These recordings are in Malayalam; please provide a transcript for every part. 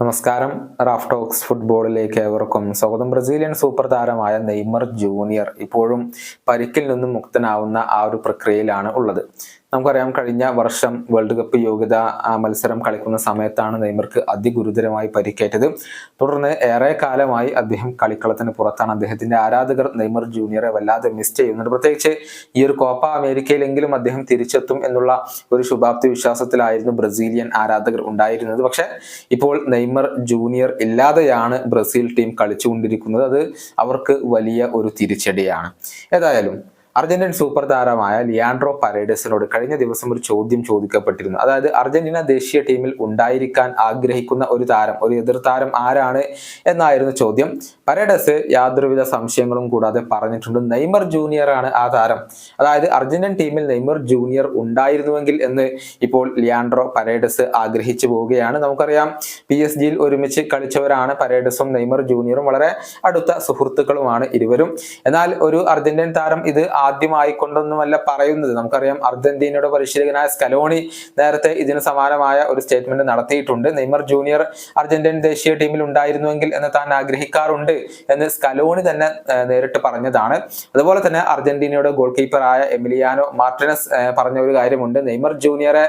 നമസ്കാരം. റാഫ് ടോക്സ് ഫുട്ബോളിലേക്ക് ഏവർക്കും സ്വാഗതം. ബ്രസീലിയൻ സൂപ്പർ താരമായ നെയ്മർ ജൂനിയർ ഇപ്പോഴും പരിക്കിൽ നിന്നും മുക്തനാവുന്ന ആ ഒരു പ്രക്രിയയിലാണ് ഉള്ളത്. നമുക്കറിയാം കഴിഞ്ഞ വർഷം വേൾഡ് കപ്പ് യോഗ്യത മത്സരം കളിക്കുന്ന സമയത്താണ് നെയ്മർക്ക് അതിഗുരുതരമായി പരിക്കേറ്റത്. തുടർന്ന് ഏറെ കാലമായി അദ്ദേഹം കളിക്കളത്തിന് പുറത്താണ്. അദ്ദേഹത്തിന്റെ ആരാധകർ നെയ്മർ ജൂനിയറെ വല്ലാതെ മിസ് ചെയ്യുന്നുണ്ട്. പ്രത്യേകിച്ച് ഈ ഒരു കോപ്പ അമേരിക്കയിലെങ്കിലും അദ്ദേഹം തിരിച്ചെത്തും എന്നുള്ള ഒരു ശുഭാപ്തി വിശ്വാസത്തിലായിരുന്നു ബ്രസീലിയൻ ആരാധകർ ഉണ്ടായിരുന്നത്. പക്ഷെ ഇപ്പോൾ നെയ്മർ ജൂനിയർ ഇല്ലാതെയാണ് ബ്രസീൽ ടീം കളിച്ചുകൊണ്ടിരിക്കുന്നത്. അത് അവർക്ക് വലിയ ഒരു തിരിച്ചടിയാണ്. ഏതായാലും അർജന്റീൻ സൂപ്പർ താരമായ ലിയാൻഡ്രോ പരേഡസിനോട് കഴിഞ്ഞ ദിവസം ഒരു ചോദ്യം ചോദിക്കപ്പെട്ടിരുന്നു. അതായത് അർജന്റീന ദേശീയ ടീമിൽ ഉണ്ടായിരിക്കാൻ ആഗ്രഹിക്കുന്ന ഒരു താരം ഒരു എതിർ താരം ആരാണ് എന്നായിരുന്നു ചോദ്യം. പരേഡസ് യാതൊരുവിധ സംശയങ്ങളും കൂടാതെ പറഞ്ഞിട്ടുണ്ട് നെയ്മർ ജൂനിയർ ആണ് ആ താരം. അതായത് അർജന്റീൻ ടീമിൽ നെയ്മർ ജൂനിയർ ഉണ്ടായിരുന്നുവെങ്കിൽ എന്ന് ഇപ്പോൾ ലിയാൻഡ്രോ പരേഡസ് ആഗ്രഹിച്ചു പോവുകയാണ്. നമുക്കറിയാം പി എസ് ജിയിൽ ഒരുമിച്ച് കളിച്ചവരാണ് പരേഡസും നെയ്മർ ജൂനിയറും. വളരെ അടുത്ത സുഹൃത്തുക്കളുമാണ് ഇരുവരും. എന്നാൽ ഒരു അർജന്റീൻ താരം ഇത് ആദ്യമായി കൊണ്ടൊന്നുമല്ല പറയുന്നത്. നമുക്കറിയാം അർജന്റീനയുടെ പരിശീലകനായ സ്കലോണി നേരത്തെ ഇതിന് സമാനമായ ഒരു സ്റ്റേറ്റ്മെന്റ് നടത്തിയിട്ടുണ്ട്. നെയ്മർ ജൂനിയർ അർജന്റീൻ ദേശീയ ടീമിൽ ഉണ്ടായിരുന്നുവെങ്കിൽ എന്ന് താൻ ആഗ്രഹിക്കാറുണ്ട് എന്ന് സ്കലോണി തന്നെ നേരിട്ട് പറഞ്ഞതാണ്. അതുപോലെ തന്നെ അർജന്റീനയുടെ ഗോൾ കീപ്പറായ എമിലിയാനോ മാർട്ടിനസ് പറഞ്ഞ ഒരു കാര്യമുണ്ട്. നെയ്മർ ജൂനിയറെ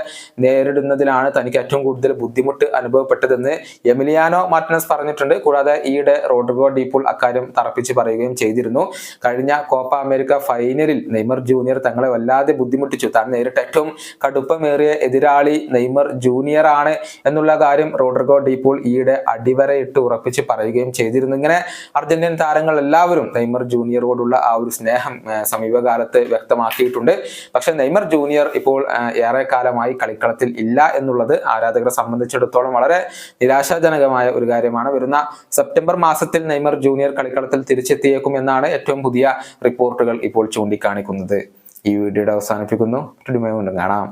നേരിടുന്നതിലാണ് തനിക്ക് ഏറ്റവും കൂടുതൽ ബുദ്ധിമുട്ട് അനുഭവപ്പെട്ടതെന്ന് എമിലിയാനോ മാർട്ടിനസ് പറഞ്ഞിട്ടുണ്ട്. കൂടാതെ ഈയിടെ റോഡ്രിഗോ ഡീപ്പോൾ അക്കാര്യം തറപ്പിച്ച് പറയുകയും ചെയ്തിരുന്നു. കഴിഞ്ഞ കോപ്പ അമേരിക്ക ഫൈനലിൽ നെയ്മർ ജൂനിയർ തങ്ങളെ വല്ലാതെ ബുദ്ധിമുട്ടിച്ചു. താൻ നേരിട്ട ഏറ്റവും കടുപ്പമേറിയ എതിരാളി നെയ്മർ ജൂനിയർ ആണ് എന്നുള്ള കാര്യം റോഡ്രിഗോ ഡീപ്പോൾ ഈയിടെ അടിവരയിട്ട് ഉറപ്പിച്ച് പറയുകയും ചെയ്തിരുന്നു. ഇങ്ങനെ അർജന്റീൻ താരങ്ങൾ എല്ലാവരും നെയ്മർ ജൂനിയറോടുള്ള ആ ഒരു സ്നേഹം സമീപകാലത്ത് വ്യക്തമാക്കിയിട്ടുണ്ട്. പക്ഷെ നെയ്മർ ജൂനിയർ ഇപ്പോൾ ഏറെ കാലമായി കളിക്കളത്തിൽ ഇല്ല എന്നുള്ളത് ആരാധകരെ സംബന്ധിച്ചിടത്തോളം വളരെ നിരാശാജനകമായ ഒരു കാര്യമാണ്. വരുന്ന സെപ്റ്റംബർ മാസത്തിൽ നെയ്മർ ജൂനിയർ കളിക്കളത്തിൽ തിരിച്ചെത്തിയേക്കും എന്നാണ് ഏറ്റവും പുതിയ റിപ്പോർട്ടുകൾ ഇപ്പോൾ ചൂണ്ടിക്കാണിക്കുന്നത്. ഈ വീഡിയോയുടെ അവസാനിപ്പിക്കുന്നു. കാണാം.